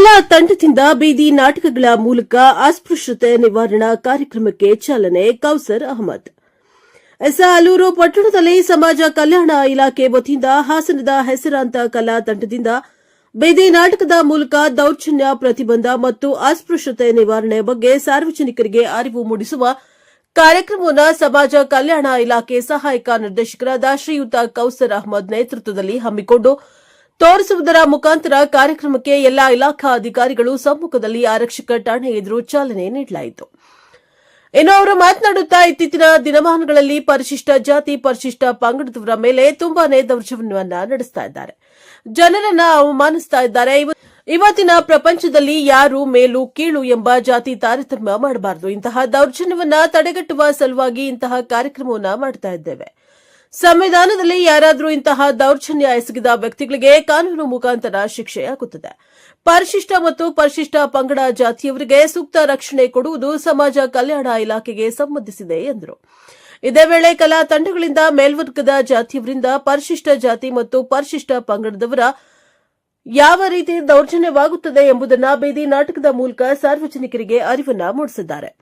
ಕಲಾ ತಂಡದಿಂದ ಬೀದಿ ನಾಟಕಗಳ ಮೂಲಕ ಅಸ್ಪೃಶ್ಯತೆ ನಿವಾರಣಾ ಕಾರ್ಯಕ್ರಮಕ್ಕೆ ಚಾಲನೆ ಕೌಸರ್ ಅಹಮದ್. ಎಸ್ ಆಲೂರು ಪಟ್ಟಣದಲ್ಲಿ ಸಮಾಜ ಕಲ್ಯಾಣ ಇಲಾಖೆ ವತಿಯಿಂದ ಹಾಸನದ ಹೆಸರಾಂತ ಕಲಾ ತಂಡದಿಂದ ಬೀದಿ ನಾಟಕದ ಮೂಲಕ ದೌರ್ಜನ್ಯ, ಪ್ರತಿಬಂಧ ಮತ್ತು ಅಸ್ಪೃಶ್ಯತೆ ನಿವಾರಣೆ ಬಗ್ಗೆ ಸಾರ್ವಜನಿಕರಿಗೆ ಅರಿವು ಮೂಡಿಸುವ ಕಾರ್ಯಕ್ರಮವನ್ನು ಸಮಾಜ ಕಲ್ಯಾಣ ಇಲಾಖೆ ಸಹಾಯಕ ನಿರ್ದೇಶಕರಾದ ಶ್ರೀಯುತ ಕೌಸರ್ ಅಹಮದ್ ನೇತೃತ್ವದಲ್ಲಿ ಹಮ್ಮಿಕೊಂಡು ತೋರಿಸುವುದರ ಮುಖಾಂತರ ಕಾರ್ಯಕ್ರಮಕ್ಕೆ ಎಲ್ಲಾ ಇಲಾಖಾ ಅಧಿಕಾರಿಗಳು ಸಮ್ಮುಖದಲ್ಲಿ ಆರಕ್ಷಕ ಠಾಣೆ ಎದುರು ಚಾಲನೆ ನೀಡಲಾಯಿತು. ಇನ್ನು ಅವರು ಮಾತನಾಡುತ್ತಾ ಇತ್ತೀಚಿನ ದಿನಮಾನಗಳಲ್ಲಿ ಪರಿಶಿಷ್ಟ ಜಾತಿ, ಪರಿಶಿಷ್ಟ ಪಂಗಡದವರ ಮೇಲೆ ತುಂಬಾನೇ ದೌರ್ಜನ್ಯವನ್ನ ನಡೆಸ್ತಾ ಇದ್ದಾರೆ. ಜನರನ್ನ ಅವಮಾನಿಸ್ತಾ ಇದ್ದಾರೆ. ಇವ- ಇವತ್ತಿನ ಪ್ರಪಂಚದಲ್ಲಿ ಯಾರು ಮೇಲು ಕೀಳು ಎಂಬ ಜಾತಿ ತಾರತಮ್ಯ ಮಾಡಬಾರದು. ಇಂತಹ ದೌರ್ಜನ್ಯವನ್ನ ತಡೆಗಟ್ಟುವ ಸಲುವಾಗಿ ಇಂತಹ ಕಾರ್ಯಕ್ರಮವನ್ನ ಮಾಡ್ತಾ ಇದ್ದೇವೆ. ಸಂವಿಧಾನದಲ್ಲಿ ಯಾರಾದರೂ ಇಂತಹ ದೌರ್ಜನ್ಯ ಎಸಗಿದ ವ್ಯಕ್ತಿಗಳಿಗೆ ಕಾನೂನು ಮುಖಾಂತರ ಶಿಕ್ಷೆಯಾಗುತ್ತದೆ. ಪರಿಶಿಷ್ಟ ಮತ್ತು ಪರಿಶಿಷ್ಟ ಪಂಗಡ ಜಾತಿಯವರಿಗೆ ಸೂಕ್ತ ರಕ್ಷಣೆ ಕೊಡುವುದು ಸಮಾಜ ಕಲ್ಯಾಣ ಇಲಾಖೆಗೆ ಸಂಬಂಧಿಸಿದೆ ಎಂದರು. ಇದೇ ವೇಳೆ ಕಲಾ ತಂಡಗಳಿಂದ ಮೇಲ್ವರ್ಗದ ಜಾತಿಯವರಿಂದ ಪರಿಶಿಷ್ಟ ಜಾತಿ ಮತ್ತು ಪರಿಶಿಷ್ಟ ಪಂಗಡದವರ ಯಾವ ರೀತಿ ದೌರ್ಜನ್ಯವಾಗುತ್ತದೆ ಎಂಬುದನ್ನು ಬೀದಿ ನಾಟಕದ ಮೂಲಕ ಸಾರ್ವಜನಿಕರಿಗೆ ಅರಿವನ್ನ ಮೂಡಿಸಿದ್ದಾರೆ.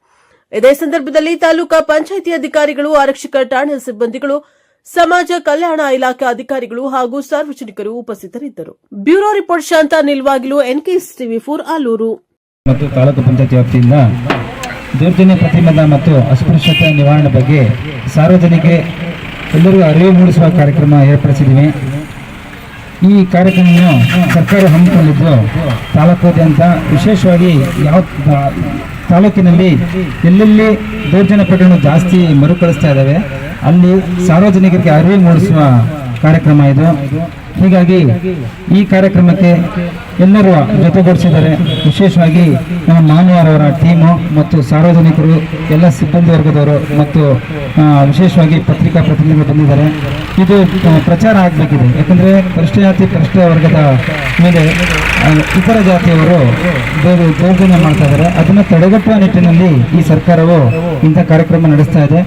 ಇದೇ ಸಂದರ್ಭದಲ್ಲಿ ತಾಲೂಕಾ ಪಂಚಾಯಿತಿ ಅಧಿಕಾರಿಗಳು, ಆರಕ್ಷಕ ಠಾಣೆ ಸಿಬ್ಬಂದಿಗಳು ಸಮಾಜ ಕಲ್ಯಾಣ ಇಲಾಖೆ ಅಧಿಕಾರಿಗಳು ಹಾಗೂ ಸಾರ್ವಜನಿಕರು ಉಪಸ್ಥಿತರಿದ್ದರು. ಬ್ಯೂರೋ ರಿಪೋರ್ಟ್ ಶಾಂತ ನಿಲ್ವಾಗಿಲು ಎನ್ಕೆಎಸ್ ಟಿವಿ ಫೋರ್ ಆಲೂರು. ಮತ್ತು ತಾಲೂಕು ಪಂಚಾಯತ್ ವ್ಯಾಪ್ತಿಯಿಂದ ದೌರ್ಜನ್ಯ ಪ್ರತಿಬಂಧ ಮತ್ತು ಅಸ್ಪೃಶ್ಯತೆ ನಿವಾರಣೆ ಬಗ್ಗೆ ಸಾರ್ವಜನಿಕ ಎಲ್ಲರಿಗೂ ಅರಿವು ಮೂಡಿಸುವ ಕಾರ್ಯಕ್ರಮ ಏರ್ಪಡಿಸಿದ್ದೀವಿ. ಈ ಕಾರ್ಯಕ್ರಮವನ್ನು ಸರ್ಕಾರ ಹಮ್ಮಿಕೊಂಡಿದ್ದು ತಾಲೂಕಾದ್ಯಂತ ವಿಶೇಷವಾಗಿ ಯಾವ ತಾಲೂಕಿನಲ್ಲಿ ಎಲ್ಲೆಲ್ಲಿ ದೌರ್ಜನ್ಯ ಪ್ರಕರಣ ಜಾಸ್ತಿ ಮರುಕಳಿಸ್ತಾ ಇದ್ದಾವೆ, ಅಲ್ಲಿ ಸಾರ್ವಜನಿಕರಿಗೆ ಅರಿವು ಮೂಡಿಸುವ ಕಾರ್ಯಕ್ರಮ ಇದು. ಹೀಗಾಗಿ ಈ ಕಾರ್ಯಕ್ರಮಕ್ಕೆ ಎಲ್ಲರೂ ಜೊತೆಗೂಡಿಸಿದ್ದಾರೆ ವಿಶೇಷವಾಗಿ ನಮ್ಮ ಮಾನವರವರ ಟೀಮು ಮತ್ತು ಸಾರ್ವಜನಿಕರು, ಎಲ್ಲ ಸಿಬ್ಬಂದಿ ವರ್ಗದವರು ಮತ್ತು ವಿಶೇಷವಾಗಿ ಪತ್ರಿಕಾ ಪ್ರತಿನಿಧಿಗಳು ಬಂದಿದ್ದಾರೆ. ಇದು ಪ್ರಚಾರ ಆಗಬೇಕಿದೆ. ಯಾಕಂದರೆ ಪರಿಷ್ಠ ಜಾತಿ ಪರಿಷ್ಠ ವರ್ಗದ ಮೇಲೆ ಇತರ ಜಾತಿಯವರು ದೌರ್ಜನ್ಯ ಮಾಡ್ತಾ ಇದ್ದಾರೆ. ಅದನ್ನು ತಡೆಗಟ್ಟುವ ನಿಟ್ಟಿನಲ್ಲಿ ಈ ಸರ್ಕಾರವು ಇಂಥ ಕಾರ್ಯಕ್ರಮ ನಡೆಸ್ತಾ ಇದೆ.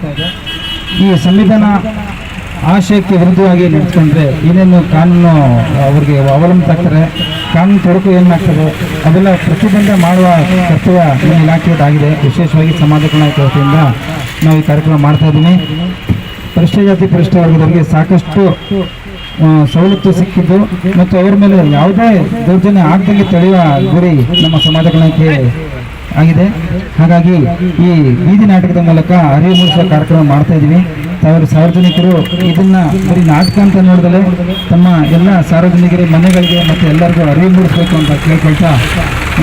ಈ ಸಂವಿಧಾನ ಆಶಯಕ್ಕೆ ವಿರುದ್ಧವಾಗಿ ನಡೆಸ್ಕೊಂಡ್ರೆ ಏನೇನು ಕಾನೂನು ಅವ್ರಿಗೆ ಅವಲಂಬಿತಾಗ್ತಾರೆ ಕಾನೂನು ತೊಡಕು ಏನಾಗ್ತದೆ, ಅದೆಲ್ಲ ಪ್ರತಿಬಂಧ ಮಾಡುವ ಕರ್ತವ್ಯ ನಮ್ಮ ಇಲಾಖೆಯದಾಗಿದೆ ವಿಶೇಷವಾಗಿ ಸಮಾಜ ಕಲ್ಯಾಣ ನಾವು ಈ ಕಾರ್ಯಕ್ರಮ ಮಾಡ್ತಾ ಇದ್ದೀವಿ ಪರಿಷ್ಠ ಜಾತಿ ಪರಿಷ್ಠ ವರ್ಗದವರಿಗೆ ಸಾಕಷ್ಟು ಸವಲತ್ತು ಸಿಕ್ಕಿದ್ದು ಮತ್ತು ಅವರ ಮೇಲೆ ಯಾವುದೇ ದೌರ್ಜನ್ಯ ಆಗದಂಗೆ ತಡೆಯುವ ಗುರಿ ನಮ್ಮ ಸಮಾಜ ಕಲ್ಯಾಣಕ್ಕೆ ಆಗಿದೆ. ಹಾಗಾಗಿ ಈ ಬೀದಿ ನಾಟಕದ ಮೂಲಕ ಅರಿವು ಮೂಡಿಸುವ ಕಾರ್ಯಕ್ರಮ ಮಾಡ್ತಾ ಇದ್ದೀವಿ ತಾವರು ಸಾರ್ವಜನಿಕರು ಇದನ್ನ ಬರೀ ನಾಟಕ ಅಂತ ನೋಡಿದಲೆ ತಮ್ಮ ಎಲ್ಲ ಸಾರ್ವಜನಿಕರ ಮನೆಗಳಿಗೆ ಮತ್ತು ಎಲ್ಲರಿಗೂ ಅರಿವು ಮೂಡಿಸಬೇಕು ಅಂತ ಕೇಳ್ಕೊಳ್ತಾ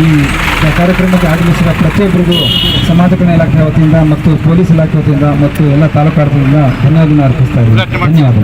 ಈ ಕಾರ್ಯಕ್ರಮಕ್ಕೆ ಆಗಮಿಸಿದ ಪ್ರತಿಯೊಬ್ಬರಿಗೂ ಸಮಾಜ ಕಲ್ಯಾಣ ಇಲಾಖೆ ವತಿಯಿಂದ ಮತ್ತು ಪೊಲೀಸ್ ಇಲಾಖೆ ವತಿಯಿಂದ ಮತ್ತು ಎಲ್ಲ ತಾಲೂಕು ಧನ್ಯವಾದ ಅರ್ಪಿಸ್ತಾ ಇದ್ದೀನಿ. ಧನ್ಯವಾದಗಳು.